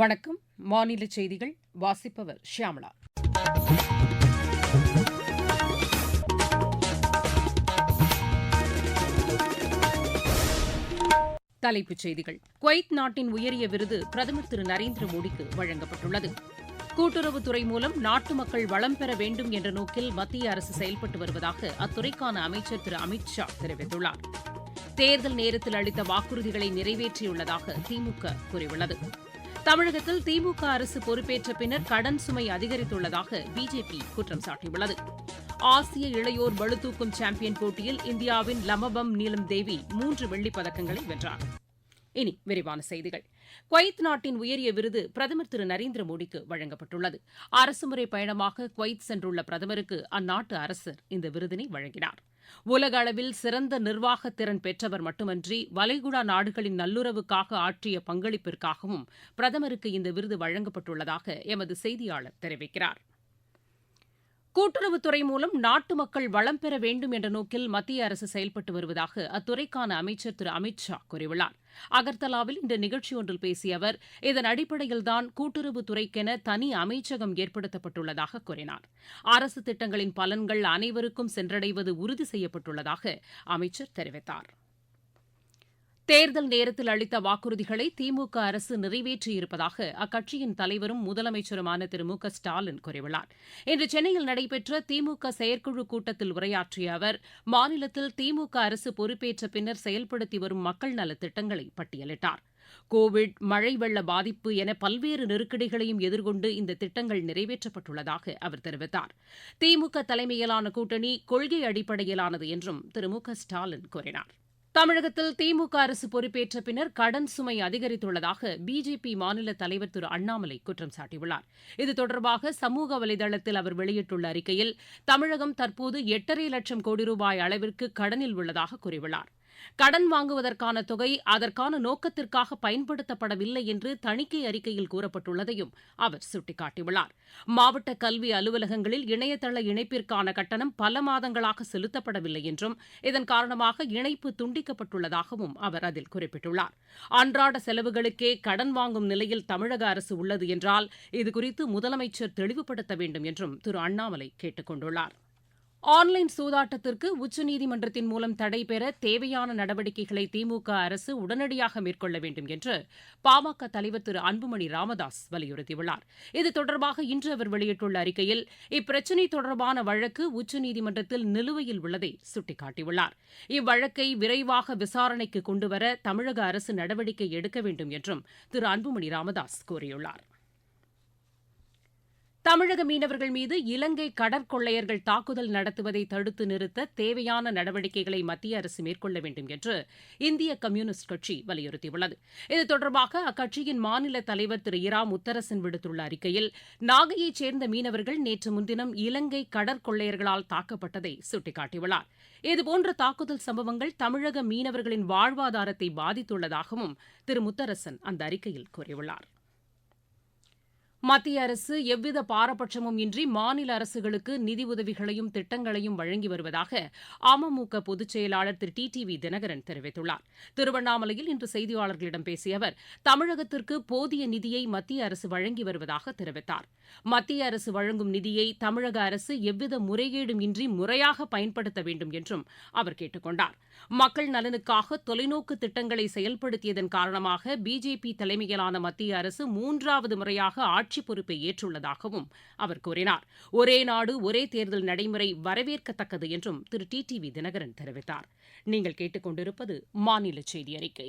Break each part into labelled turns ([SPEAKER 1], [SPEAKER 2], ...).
[SPEAKER 1] வணக்கம் மாநில செய்திகள் வாசிப்பவர் ஷியாமலா தலைப்புச் செய்திகள் குவைத் நாட்டின் உயரிய விருது பிரதமர் திரு நரேந்திர மோடிக்கு வழங்கப்பட்டுள்ளது கூட்டுறவுத்துறை மூலம் நாட்டு மக்கள் வளம் பெற வேண்டும் என்ற நோக்கில் மத்திய அரசு செயல்பட்டு வருவதாக அத்துறைக்கான அமைச்சர் திரு அமித் ஷா தெரிவித்துள்ளார் தேர்தல் நேரத்தில் அளித்த வாக்குறுதிகளை நிறைவேற்றியுள்ளதாக திமுக கூறியுள்ளது தமிழகத்தில் திமுக அரசு பொறுப்பேற்ற பின்னர் கடன் சுமை அதிகரித்துள்ளதாக பிஜேபி குற்றம் சாட்டியுள்ளது ஆசிய இளையோர் பளுதூக்கும் சாம்பியன் போட்டியில் இந்தியாவின் லமபம் நீலம் தேவி மூன்று வெள்ளிப் பதக்கங்களை வென்றார் இனி விரிவான செய்திகள் குவைத் நாட்டின் உயரிய விருது பிரதமர் திரு நரேந்திர மோடிக்கு வழங்கப்பட்டுள்ளது அரசுமுறை பயணமாக குவைத் சென்றுள்ள பிரதமருக்கு அந்நாட்டு அரசர் இந்த விருதினை வழங்கினாா் உலக அளவில் சிறந்த நிர்வாகத் திறன் பெற்றவர் மட்டுமன்றி வளைகுடா நாடுகளின் நல்லுறவுக்காக ஆற்றிய பங்களிப்பிற்காகவும் பிரதமருக்கு இந்த விருது வழங்கப்பட்டுள்ளதாக எமது செய்தியாளர் தெரிவிக்கிறாா் கூட்டுறவுத்துறை மூலம் நாட்டு மக்கள் வளம் பெற வேண்டும் என்ற நோக்கில் மத்திய அரசு செயல்பட்டு வருவதாக அத்துறைக்கான அமைச்சர் திரு அமித் ஷா கூறியுள்ளார் அகர்தலாவில் இந்த நிகழ்ச்சி ஒன்றில் பேசிய அவர் இதன் அடிப்படையில்தான் கூட்டுறவுத்துறைக்கென தனி அமைச்சகம் ஏற்படுத்தப்பட்டுள்ளதாக கூறினார் அரசு திட்டங்களின் பலன்கள் அனைவருக்கும் சென்றடைவது உறுதி செய்யப்பட்டுள்ளதாக அமைச்சர் தெரிவித்தாா் தேர்தல் நேரத்தில் அளித்த வாக்குறுதிகளை திமுக அரசு நிறைவேற்றியிருப்பதாக அக்கட்சியின் தலைவரும் முதலமைச்சருமான திரு மு க ஸ்டாலின் கூறியுள்ளார் இன்று சென்னையில் நடைபெற்ற திமுக செயற்குழு கூட்டத்தில் உரையாற்றிய அவர் மாநிலத்தில் திமுக அரசு பொறுப்பேற்ற பின்னர் செயல்படுத்தி வரும் மக்கள் நலத் திட்டங்களை பட்டியலிட்டார் கோவிட் மழை வெள்ள பாதிப்பு என பல்வேறு நெருக்கடிகளையும் எதிர்கொண்டு இந்த திட்டங்கள் நிறைவேற்றப்பட்டுள்ளதாக அவர் தெரிவித்தார் திமுக தலைமையிலான கூட்டணி கொள்கை அடிப்படையிலானது என்றும் திரு மு க ஸ்டாலின் கூறினார் தமிழகத்தில் திமுக அரசு பொறுப்பேற்ற பின்னர் கடன் சுமை அதிகரித்துள்ளதாக பிஜேபி மாநில தலைவர் திரு அண்ணாமலை குற்றம் சாட்டியுள்ளார் இது தொடர்பாக சமூக வலைதளத்தில் அவர் வெளியிட்டுள்ள அறிக்கையில் தமிழகம் தற்போது எட்டரை லட்சம் கோடி ரூபாய் அளவிற்கு கடனில் உள்ளதாக கூறியுள்ளார் கடன் வாங்குவதற்கான தொகை அதற்கான நோக்கத்திற்காக பயன்படுத்தப்படவில்லை என்று தணிக்கை அறிக்கையில் கூறப்பட்டுள்ளதையும் அவர் சுட்டிக்காட்டியுள்ளார் மாவட்ட கல்வி அலுவலகங்களில் இணையதள இணைப்பிற்கான கட்டணம் பல மாதங்களாக செலுத்தப்படவில்லை என்றும் இதன் காரணமாக இணைப்பு துண்டிக்கப்பட்டுள்ளதாகவும் அவர் அதில் குறிப்பிட்டுள்ளார் அன்றாட செலவுகளுக்கே கடன் வாங்கும் நிலையில் தமிழக அரசு உள்ளது என்றால் இதுகுறித்து முதலமைச்சர் தெளிவுபடுத்த வேண்டும் என்றும் திரு அண்ணாமலை கேட்டுக் கொண்டுள்ளாா் ஆன்லைன் சூதாட்டத்திற்கு உச்சநீதிமன்றத்தின் மூலம் தடை பெற தேவையான நடவடிக்கைகளை திமுக அரசு உடனடியாக மேற்கொள்ள வேண்டும் என்று பாமக தலைவர் திரு அன்புமணி ராமதாஸ் வலியுறுத்தியுள்ளார் இது தொடர்பாக இன்று அவர் வெளியிட்டுள்ள அறிக்கையில் இப்பிரச்சினை தொடர்பான வழக்கு உச்சநீதிமன்றத்தில் நிலுவையில் உள்ளதை சுட்டிக்காட்டியுள்ளார் இவ்வழக்கை விரைவாக விசாரணைக்கு கொண்டுவர தமிழக அரசு நடவடிக்கை எடுக்க வேண்டும் என்றும் திரு அன்புமணி ராமதாஸ் கூறியுள்ளார் தமிழக மீனவர்கள் மீது இலங்கை கடற்கொள்ளையர்கள் தாக்குதல் நடத்துவதை தடுத்து நிறுத்த தேவையான நடவடிக்கைகளை மத்திய அரசு மேற்கொள்ள வேண்டும் என்று இந்திய கம்யூனிஸ்ட் கட்சி வலியுறுத்தியுள்ளது இது தொடர்பாக அக்கட்சியின் மாநில தலைவர் திரு இரா முத்தரசன் விடுத்துள்ள அறிக்கையில் நாகையைச் சேர்ந்த மீனவர்கள் நேற்று முன்தினம் இலங்கை கடற்கொள்ளையர்களால் தாக்கப்பட்டதை சுட்டிக்காட்டியுள்ளார் இதுபோன்ற தாக்குதல் சம்பவங்கள் தமிழக மீனவர்களின் வாழ்வாதாரத்தை பாதித்துள்ளதாகவும் திரு முத்தரசன் அந்த அறிக்கையில் கூறியுள்ளார் மத்திய அரசு எவ்வித பாரபட்சமும் இன்றி மாநில அரசுகளுக்கு நிதி உதவிகளையும் திட்டங்களையும் வழங்கி வருவதாக அமமுக பொதுச் செயலாளர் திரு டி டி வி தினகரன் தெரிவித்துள்ளார் திருவண்ணாமலையில் இன்று செய்தியாளர்களிடம் பேசிய அவர் தமிழகத்திற்கு போதிய நிதியை மத்திய அரசு வழங்கி வருவதாக தெரிவித்தார் மத்திய அரசு வழங்கும் நிதியை தமிழக அரசு எவ்வித முறைகேடும் இன்றி முறையாக பயன்படுத்த வேண்டும் என்றும் அவர் கேட்டுக் கொண்டார் மக்கள் நலனுக்காக தொலைநோக்கு திட்டங்களை செயல்படுத்தியதன் காரணமாக பிஜேபி தலைமையிலான மத்திய அரசு மூன்றாவது முறையாக ஆட்சி ஆட்சிப் பொறுப்பை ஏற்றுள்ளதாகவும் அவர் கூறினார் ஒரே நாடு ஒரே தேர்தல் நடைமுறை வரவேற்கத்தக்கது என்றும் திரு டி டிவி தினகரன் தெரிவித்தார் நீங்கள் கேட்டுக்கொண்டிருப்பது மாநில செய்தி அறிக்கை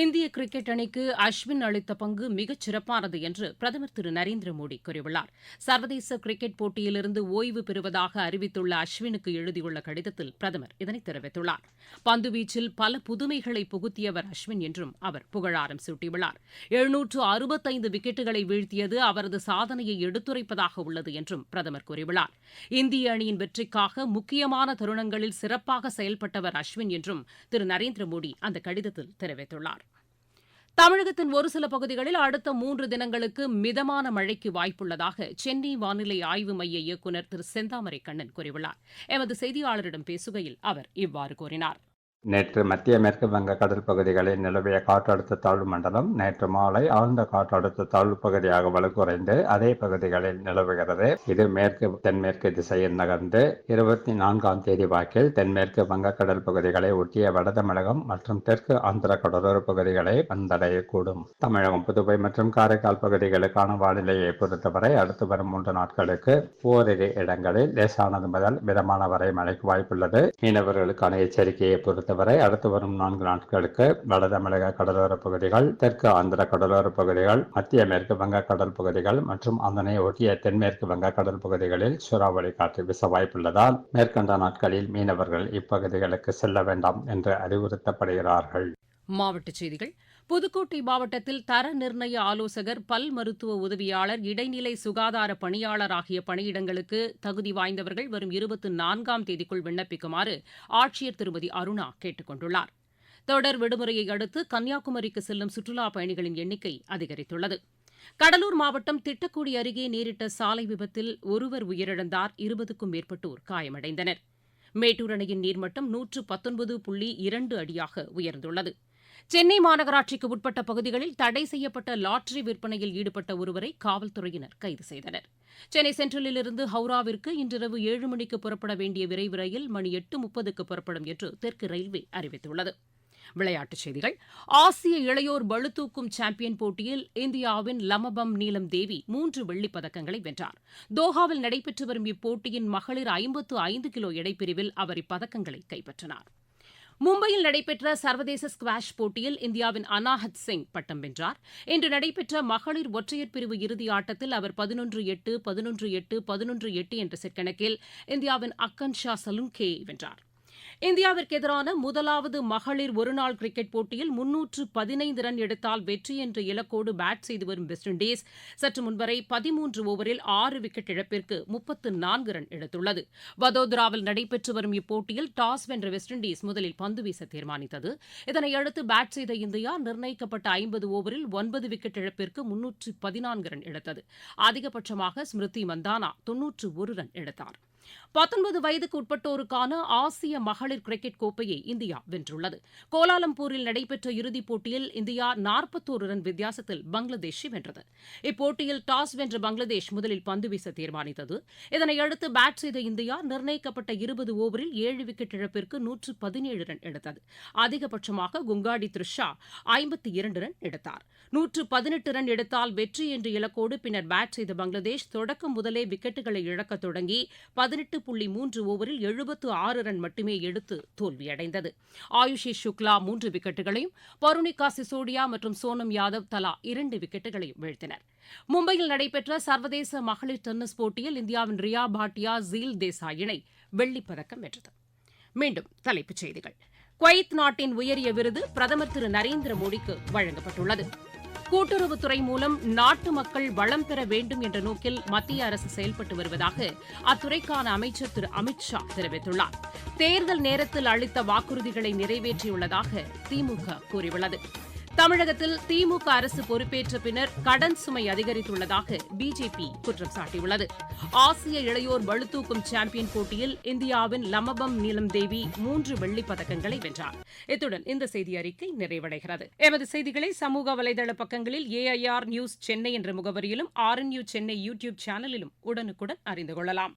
[SPEAKER 1] இந்திய கிரிக்கெட் அணிக்கு அஸ்வின் அளித்த பங்கு மிகச் சிறப்பானது என்று பிரதமர் திரு நரேந்திர மோடி கூறியுள்ளார் சர்வதேச கிரிக்கெட் போட்டியிலிருந்து ஓய்வு பெறுவதாக அறிவித்துள்ள அஸ்வினுக்கு எழுதியுள்ள கடிதத்தில் பிரதமர் இதனை தெரிவித்துள்ளார் பந்துவீச்சில் பல புதுமைகளை புகுத்தியவர் அஸ்வின் என்றும் அவர் புகழாரம் சூட்டியுள்ளார் எழுநூற்று அறுபத்தைந்து விக்கெட்டுகளை வீழ்த்தியது அவரது சாதனையை எடுத்துரைப்பதாக உள்ளது என்றும் பிரதமர் கூறியுள்ளார் இந்திய அணியின் வெற்றிக்காக முக்கியமான தருணங்களில் சிறப்பாக செயல்பட்டவர் அஸ்வின் என்றும் திரு நரேந்திர மோடி அந்த கடிதத்தில் தெரிவித்துள்ளார் தமிழகத்தின் ஒருசில பகுதிகளில் அடுத்த மூன்று தினங்களுக்கு மிதமான மழைக்கு வாய்ப்புள்ளதாக சென்னை வானிலை ஆய்வு மைய இயக்குநர் திரு செந்தாமரை கண்ணன் கூறியுள்ளார் எமது செய்தியாளரிடம் பேசுகையில் அவர் இவ்வாறு கூறினாா்
[SPEAKER 2] நேற்று மத்திய மேற்கு வங்க கடல் பகுதிகளில் நிலவிய காற்றழுத்த தாழ்வு மண்டலம் நேற்று மாலை ஆழ்ந்த காற்றழுத்த தாழ்வு பகுதியாக வலுக்குறைந்து அதே பகுதிகளில் நிலவுகிறது இது மேற்கு தென்மேற்கு திசையில் நகர்ந்து இருபத்தி நான்காம் தேதி வாக்கில் தென்மேற்கு வங்கக்கடல் பகுதிகளை ஒட்டிய வடதமிழகம் மற்றும் தெற்கு ஆந்திர கடலோர பகுதிகளை வந்தடையக்கூடும் தமிழகம் புதுவை மற்றும் காரைக்கால் பகுதிகளுக்கான வானிலையை பொறுத்தவரை அடுத்து வரும் மூன்று நாட்களுக்கு ஓரிரு இடங்களில் லேசானது முதல் மிதமான வரை மழைக்கு வாய்ப்புள்ளது மீனவர்களுக்கான எச்சரிக்கையை பொறுத்த பொறுத்தவரை அடுத்து வரும் நான்கு நாட்களுக்கு வட தமிழக கடலோரப் பகுதிகள் தெற்கு ஆந்திர கடலோரப் பகுதிகள் மத்திய மேற்கு வங்க கடல் பகுதிகள் மற்றும் அதனை ஒட்டிய தென்மேற்கு வங்க கடல் பகுதிகளில் சூறாவளி காற்று வீச வாய்ப்புள்ளதால் மேற்கண்ட நாட்களில் மீனவர்கள் இப்பகுதிகளுக்கு செல்ல வேண்டாம் என்று அறிவுறுத்தப்படுகிறார்கள்
[SPEAKER 1] மாவட்ட செய்திகள் புதுக்கோட்டை மாவட்டத்தில் தர நிர்ணய ஆலோசகர் பல் மருத்துவ உதவியாளர் இடைநிலை சுகாதார பணியாளர் ஆகிய பணியிடங்களுக்கு தகுதி வாய்ந்தவர்கள் வரும் இருபத்தி நான்காம் தேதிக்குள் விண்ணப்பிக்குமாறு ஆட்சியர் திருமதி அருணா கேட்டுக் கொண்டுள்ளார் தொடர் விடுமுறையை அடுத்து கன்னியாகுமரிக்கு செல்லும் சுற்றுலாப் பயணிகளின் எண்ணிக்கை அதிகரித்துள்ளது கடலூர் மாவட்டம் திட்டக்குடி அருகே நேரிட்ட சாலை விபத்தில் ஒருவர் உயிரிழந்தார் இருபதுக்கும் மேற்பட்டோர் காயமடைந்தனர் மேட்டூர் அணையின் நீர்மட்டம் நூற்று பத்தொன்பது புள்ளி இரண்டு அடியாக உயர்ந்துள்ளது சென்னை மாநகராட்சிக்கு உட்பட்ட பகுதிகளில் தடை செய்யப்பட்ட லாட்டரி விற்பனையில் ஈடுபட்ட ஒருவரை காவல்துறையினர் கைது செய்தனர் சென்னை சென்ட்ரலிலிருந்து ஹவுராவிற்கு இன்றிரவு ஏழு மணிக்கு புறப்பட வேண்டிய விரைவு ரயில் மணி எட்டு முப்பதுக்கு புறப்படும் என்று தெற்கு ரயில்வே அறிவித்துள்ளது விளையாட்டுச் செய்திகள் ஆசிய இளையோர் பளுதூக்கும் சாம்பியன் போட்டியில் இந்தியாவின் லமபம் நீலம் தேவி மூன்று வெள்ளிப் பதக்கங்களை வென்றார் தோஹாவில் நடைபெற்று வரும் இப்போட்டியின் மகளிர் ஐம்பத்து ஐந்து கிலோ எடைப்பிரிவில் அவர் இப்பதக்கங்களை கைப்பற்றினாா் மும்பையில் நடைபெற்ற சர்வதேச ஸ்குவாஷ் போட்டியில் இந்தியாவின் அனாஹத் சிங் பட்டம் வென்றார் இன்று நடைபெற்ற மகளிர் ஒற்றையர் பிரிவு இறுதி ஆட்டத்தில் அவர் பதினொன்று எட்டு பதினொன்று எட்டு பதினொன்று எட்டு என்ற செட் கணக்கில் இந்தியாவின் அக்கன்ஷா சலுங்கே வென்றாா் இந்தியாவிற்கு எதிரான முதலாவது மகளிர் ஒருநாள் கிரிக்கெட் போட்டியில் முன்னூற்று பதினைந்து ரன் எடுத்தால் வெற்றி என்ற இலக்கோடு பேட் செய்து வரும் வெஸ்ட் இண்டீஸ் சற்று முன்வரை பதிமூன்று ஓவரில் ஆறு விக்கெட் இழப்பிற்கு முப்பத்து நான்கு ரன் எடுத்துள்ளது வதோதராவில் நடைபெற்று வரும் இப்போட்டியில் டாஸ் வென்ற வெஸ்ட் இண்டீஸ் முதலில் பந்து வீச தீர்மானித்தது இதனையடுத்து பேட் செய்த இந்தியா நிர்ணயிக்கப்பட்ட ஐம்பது ஓவரில் ஒன்பது விக்கெட் இழப்பிற்கு முன்னூற்று பதினான்கு ரன் எடுத்தது அதிகபட்சமாக ஸ்மிருதி மந்தானா தொன்னூற்று ஒரு ரன் எடுத்தார் பத்தொன்பது வயதுக்கு உட்பட்டோருக்கான ஆசிய மகளிர் கிரிக்கெட் கோப்பையை இந்தியா வென்றுள்ளது கோலாலம்பூரில் நடைபெற்ற இறுதிப் போட்டியில் இந்தியா நாற்பத்தோரு ரன் வித்தியாசத்தில் பங்களாதேஷை வென்றது இப்போட்டியில் டாஸ் வென்ற பங்களாதேஷ் முதலில் பந்து வீச தீர்மானித்தது இதனையடுத்து பேட் செய்த இந்தியா நிர்ணயிக்கப்பட்ட இருபது ஓவரில் ஏழு விக்கெட் இழப்பிற்கு நூற்று பதினேழு ரன் எடுத்தது அதிகபட்சமாக குங்காடி த்ரிஷா ஐம்பத்தி இரண்டு ரன் எடுத்தார் நூற்று பதினெட்டு ரன் எடுத்தால் வெற்றி என்ற இலக்கோடு பின்னர் பேட் செய்த பங்களாதேஷ் தொடக்கம் முதலே விக்கெட்டுகளை இழக்க தொடங்கி பதினெட்டு புள்ளி மூன்று ஓவரில் எழுபத்து ஆறு ரன் மட்டுமே எடுத்து தோல்வியடைந்தது ஆயுஷி சுக்லா மூன்று விக்கெட்டுகளையும் பருணிகா சிசோடியா மற்றும் சோனம் யாதவ் தலா இரண்டு விக்கெட்டுகளையும் வீழ்த்தினர் மும்பையில் நடைபெற்ற சர்வதேச மகளிர் டென்னிஸ் போட்டியில் இந்தியாவின் ரியா பாட்டியா ஜீல் தேசா இணை வெள்ளிப்பதக்கம் வென்றது மீண்டும் தலைப்புச் செய்திகள் குவைத் நாட்டின் உயரிய விருது பிரதமர் திரு நரேந்திர மோடிக்கு வழங்கப்பட்டுள்ளது கூட்டுறவுத்துறை மூலம் நாட்டு மக்கள் வளம் பெற வேண்டும் என்ற நோக்கில் மத்திய அரசு செயல்பட்டு வருவதாக அத்துறைக்கான அமைச்சர் திரு அமித் ஷா தெரிவித்துள்ளார் தேர்தல் நேரத்தில் அளித்த வாக்குறுதிகளை நிறைவேற்றியுள்ளதாக திமுக கூறியுள்ளது தமிழகத்தில் திமுக அரசு பொறுப்பேற்ற பின்னர் கடன் சுமை அதிகரித்துள்ளதாக பிஜேபி குற்றம் சாட்டியுள்ளது ஆசிய இளையோர் வலுத்தூக்கும் சாம்பியன் போட்டியில் இந்தியாவின் லமபம் நீலம் தேவி மூன்று வெள்ளிப் பதக்கங்களை வென்றார் இத்துடன் இந்த செய்தி அறிக்கை நிறைவடைகிறது எமது செய்திகளை சமூக வலைதள பக்கங்களில் ஏஐஆர் நியூஸ் சென்னை என்ற முகவரியிலும் R N U Chennai YouTube சேனலிலும் உடனுக்குடன் அறிந்து கொள்ளலாம்